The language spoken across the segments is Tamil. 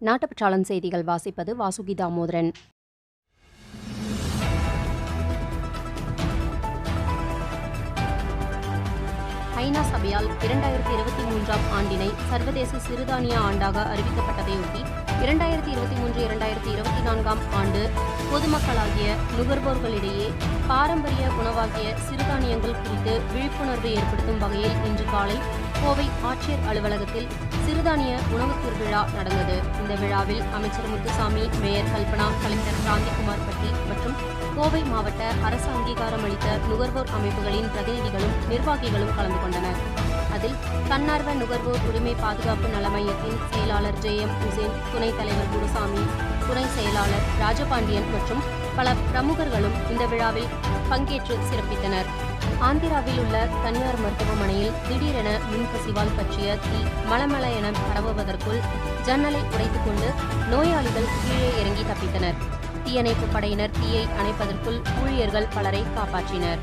நாட்டுப்பற்றாளன் செய்திகள் வாசிப்பது வாசுகி தாமோதரன் ஐநா சபையால் இரண்டாயிரத்தி இருபத்தி மூன்றாம் ஆண்டினை சர்வதேச சிறுதானிய ஆண்டாக அறிவிக்கப்பட்டதையொட்டி இரண்டாயிரத்தி இருபத்தி மூன்று இரண்டாயிரத்தி இருபத்தி நான்காம் ஆண்டு பொதுமக்களாகிய நுகர்வோர்களிடையே பாரம்பரிய உணவாகிய சிறுதானியங்கள் குறித்து விழிப்புணர்வு ஏற்படுத்தும் வகையில் இன்று காலை கோவை ஆட்சியர் அலுவலகத்தில் சிறுதானிய உணவு திருவிழா நடந்தது. இந்த விழாவில் அமைச்சர் முத்துசாமி மேயர் கல்பனா கலெக்டர் கிராந்திகுமார் பட்டி மற்றும் கோவை மாவட்ட அரசு அங்கீகாரம் அளித்த நுகர்வோர் அமைப்புகளின் பிரதிநிதிகளும் நிர்வாகிகளும் கலந்து கொண்டனர். அதில் தன்னார்வ நுகர்வோர் உரிமை பாதுகாப்பு நல மையத்தின் செயலாளர் ஜே எம் ஹுசேன் துணைத் தலைவர் குருசாமி துணை செயலாளர் ராஜபாண்டியன் மற்றும் பல பிரமுகர்களும் இந்த விழாவில் பங்கேற்று சிறப்பித்தனர். ஆந்திராவில் உள்ள தனியார் மருத்துவமனையில் திடீரென மின்கசிவால் பற்றிய தீ மளமள என பரவுவதற்குள் ஜன்னலை உடைத்துக் கொண்டு நோயாளிகள் கீழே இறங்கி தப்பித்தனர். தீயணைப்பு படையினர் தீயை அணைப்பதற்குள் ஊழியர்கள் பலரை காப்பாற்றினர்.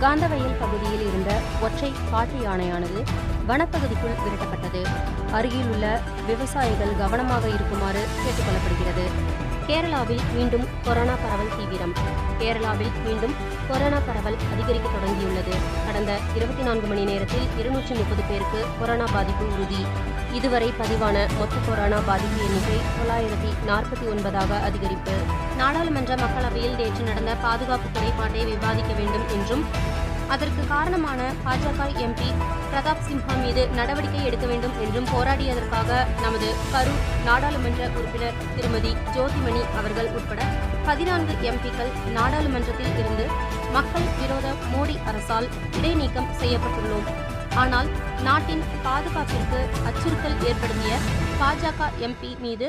காந்தவயல் பகுதியில் இருந்த ஒற்றை காட்டு யானையானது வனப்பகுதிக்குள் விரட்டப்பட்டது. அருகில் உள்ள விவசாயிகள் கவனமாக இருக்குமாறு கேட்டுக்கொள்ளப்படுகிறது கேரளாவில் மீண்டும் கொரோனா பரவல் தீவிரம். கேரளாவில் மீண்டும் கொரோனா பரவல் அதிகரிக்க தொடங்கியுள்ளது. கடந்த இருபத்தி நான்கு மணி நேரத்தில் இருநூற்றி முப்பது பேருக்கு கொரோனா பாதிப்பு உறுதி. இதுவரை பதிவான மொத்த கொரோனா பாதிப்பு எண்ணிக்கை தொள்ளாயிரத்தி நாற்பத்தி ஒன்பதாக அதிகரிப்பு. நாடாளுமன்ற மக்களவையில் நேற்று நடந்த பாதுகாப்பு குறைபாட்டை விவாதிக்க வேண்டும் என்றும் அதற்கு காரணமான பாஜக எம்பி பிரதாப் சிம்ஹா மீது நடவடிக்கை எடுக்க வேண்டும் என்றும் போராடியதற்காக நமது கரூர் நாடாளுமன்ற உறுப்பினர் திருமதி ஜோதிமணி அவர்கள் உட்பட பதினான்கு எம்பிக்கள் நாடாளுமன்றத்தில் இருந்து மக்கள் விரோத மோடி அரசால் இடைநீக்கம் செய்யப்பட்டுள்ளோம். ஆனால் நாட்டின் பாதுகாப்பிற்கு அச்சுறுத்தல் ஏற்படுத்திய பாஜக எம்பி மீது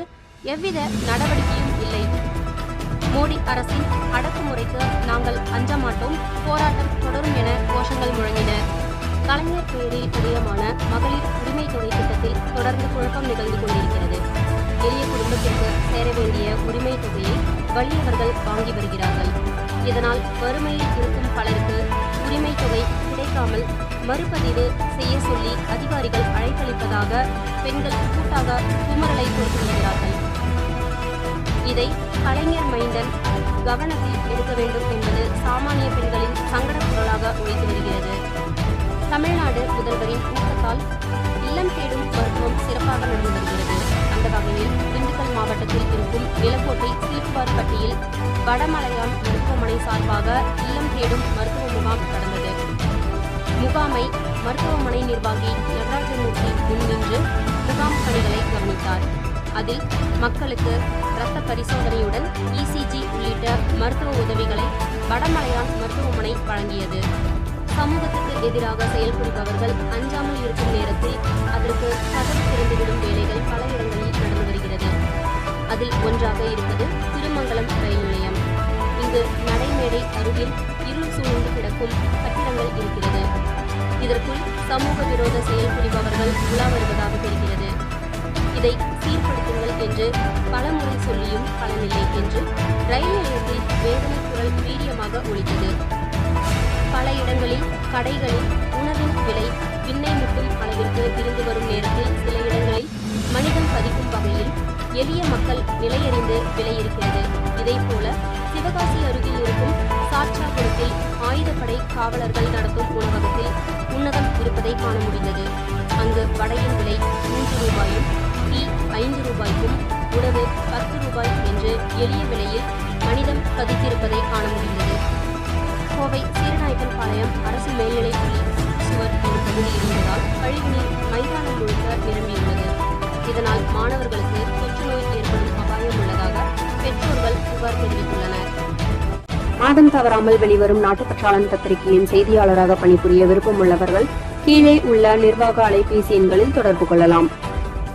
எவ்வித நடவடிக்கையும் இல்லை. மோடி அரசின் அடக்குமுறைக்கு நாங்கள் அஞ்ச மாட்டோம் போராட்டம் தொடரும் என கோஷங்கள் முழங்கின. கலைஞர் பெயரில் உதயமான மகளிர் உரிமை தொகை திட்டத்தில் தொடர்ந்து குழப்பம் நிகழ்ந்து கொண்டிருக்கிறது. எளிய குடும்பத்திற்கு சேர வேண்டிய உரிமை தொகையை வலியவர்கள் வாங்கி வருகிறார்கள். இதனால் வறுமையில் இருக்கும் பலருக்கு உரிமை தொகை கிடைக்காமல் மறுபதிவு செய்ய சொல்லி அதிகாரிகள் அழைப்பளிப்பதாக பெண்கள் கூட்டாக குமரலை கொடுத்து வருகிறார்கள். இதை கலைஞர் மைந்தன் கவனத்தில் எடுக்க வேண்டும் என்பது சாமானிய பெண்களின் சங்கட குரலாக உழைத்து வருகிறது. தமிழ்நாடு முதல்வரின் ஊக்கத்தால் இல்லம் தேடும் மருத்துவம் சிறப்பாக நடந்து வருகிறது. அந்த வகையில் திண்டுக்கல் மாவட்டத்தில் இருக்கும் நிலக்கோட்டை சீட்டுவார்பட்டியில் வடமலையான் மருத்துவமனை சார்பாக இல்லம் தேடும் மருத்துவ முகாம் நடந்தது. முகாமை மருத்துவமனை நிர்வாகி நடராஜமூர்த்தி முன்னின்று முகாம் பணிகளை கவனித்தார். அதில் மக்களுக்கு இரத்த பரிசோதனையுடன் இசிஜி உள்ளிட்ட மருத்துவ உதவிகளை வடமலையான் மருத்துவமனை வழங்கியது. சமூகத்துக்கு எதிராக செயல்படுபவர்கள் அஞ்சாமல் இருக்கும் நேரத்தில் அதற்கு கதவு திறந்துவிடும் வேலைகள் பல இடங்களில் நடந்து வருகிறது. அதில் ஒன்றாக இருப்பது திருமங்கலம் ரயில் நிலையம். இங்கு நடைமேடை அருகில் இருள் சூழ்ந்து கிடக்கும் கட்டிடங்கள் இருக்கிறது. இதற்குள் சமூக விரோத செயல் புரிபவர்கள் உலா வருவதாக தெரிகிறது. இதை சீர்படுத்துங்கள் என்று பலமுறை சொல்லியும் பலனில்லை என்று ரயில் நிலையத்தில் வேதனை குரல் வீரியமாக ஒழித்தது. பல இடங்களில் கடைகளில் உணவின் விலை விண்ணை முட்டும் அளவிற்கு இருந்து வரும் நேரத்தில் சில இடங்களில் மனிதம் பதிக்கும் வகையில் எளிய மக்கள் நிலையறிந்து விலை இருக்கிறது போல சிவகாசி அருகில் இருக்கும் சாட்சாபுரத்தில் ஆயுதப்படை காவலர்கள் நடத்தும் உணவகத்தில் உன்னதம் இருப்பதை காண முடிந்தது. அங்கு வடையின் விலை மூன்று ரூபாயும் டீ ஐந்து ரூபாய்க்கும் உணவு பத்து ரூபாய் என்று எளிய விலையில் மனிதம் பதித்திருப்பதை காண முடிந்தது கோவை சீரநாயக்கன் பாளையம் அரசு மேல்நிலைப் பள்ளி சுவர் ஒரு பகுதி இருந்ததால் கழிவுநீர் மைதானம் முழுக்க நிரம்பியுள்ளது. இதனால் மாணவர்களுக்கு தொற்று நோய் ஏற்படும் அபாயம் உள்ளதாக பெற்றோர்கள் புகார் தெரிவித்துள்ளனர். மாதம் தவறாமல் வெளிவரும் நாட்டுப்பற்றாளன் பத்திரிகையின் செய்தியாளராக பணிபுரிய விருப்பமுள்ளவர்கள் கீழே உள்ள நிர்வாக அலைபேசி எண்களில் தொடர்பு கொள்ளலாம்.